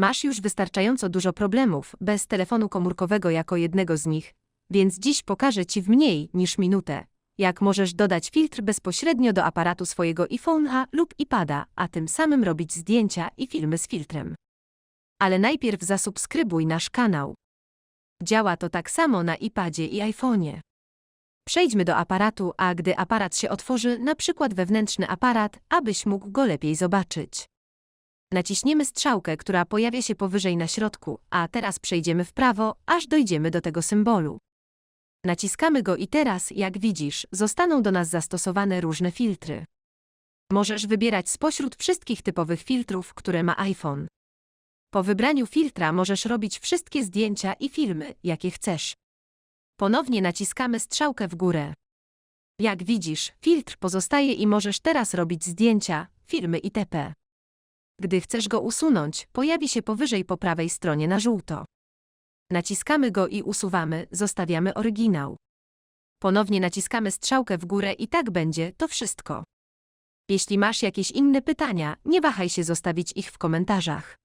Masz już wystarczająco dużo problemów bez telefonu komórkowego jako jednego z nich, więc dziś pokażę Ci w mniej niż minutę, jak możesz dodać filtr bezpośrednio do aparatu swojego iPhone'a lub iPada, a tym samym robić zdjęcia i filmy z filtrem. Ale najpierw zasubskrybuj nasz kanał. Działa to tak samo na iPadzie i iPhone'ie. Przejdźmy do aparatu, a gdy aparat się otworzy, na przykład wewnętrzny aparat, abyś mógł go lepiej zobaczyć. Naciśniemy strzałkę, która pojawia się powyżej na środku, a teraz przejdziemy w prawo, aż dojdziemy do tego symbolu. Naciskamy go i teraz, jak widzisz, zostaną do nas zastosowane różne filtry. Możesz wybierać spośród wszystkich typowych filtrów, które ma iPhone. Po wybraniu filtra możesz robić wszystkie zdjęcia i filmy, jakie chcesz. Ponownie naciskamy strzałkę w górę. Jak widzisz, filtr pozostaje i możesz teraz robić zdjęcia, filmy itp. Gdy chcesz go usunąć, pojawi się powyżej po prawej stronie na żółto. Naciskamy go i usuwamy, zostawiamy oryginał. Ponownie naciskamy strzałkę w górę i tak będzie to wszystko. Jeśli masz jakieś inne pytania, nie wahaj się zostawić ich w komentarzach.